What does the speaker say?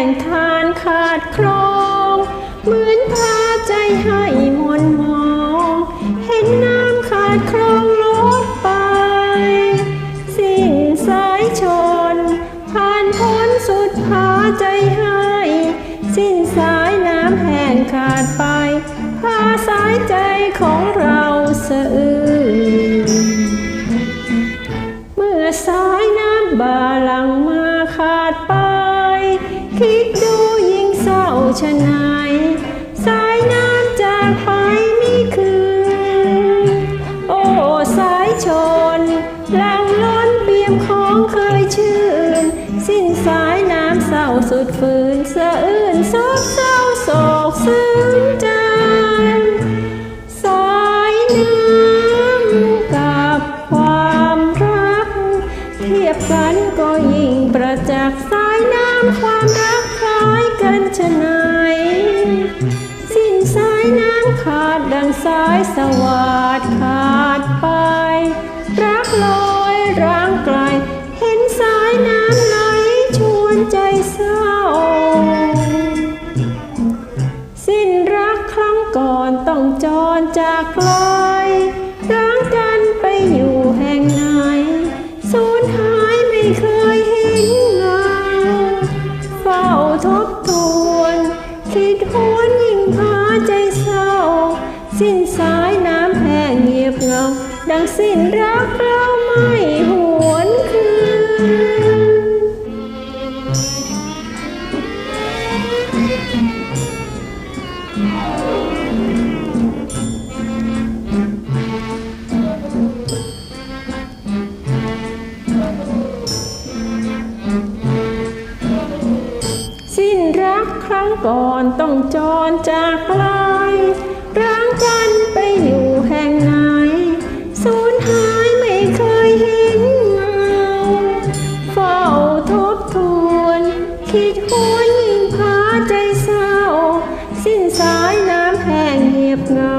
แห่งทานขาดครองเหมือนพาใจให้มนมอง เห็นน้ำขาดครองลดไป สิ่งสายชน ผ่านพ้นสุดพาใจให้ สิ้นสายน้ำแห่งขาดไป พาสายใจของเราเสื่อ คิดดูยิ่งเศร้าชะไหนายสายน้ำจากไปไม่คืน โอ้สายชนหลังล้นเปี่ยมของเคยชื่น สิ้นสายน้ำเศร้าสุดฝืนสะอื้นซบเศร้าโศกซึ้งใจ สายน้ำกับความรัก เทียบกันก็ยิ่งประจักษ์ายน้ำความรักคล้ายกันชะไหนสิ้นสายน้ำขาดดังสายสวาดขาดไป รักลอยร้างไกล เห็นสายน้ำไหลชวนใจเศร้า สิ้นรักครั้งก่อนต้องจรจากไกล วนยิ่งพาใจเศร้า สิ้นสายน้ำแห้งเงียบเงา ดังสิ้นรักเราไม่ห ทั้งก่อนต้องจรจากไกลร้างกันไปอยู่แห่งไหนสูญหายไม่เคยเห็นเงาเฝ้าทบทวน คิดหวนยิ่งพาใจเศร้า สิ้นสายน้ำแห้งเงียบเงา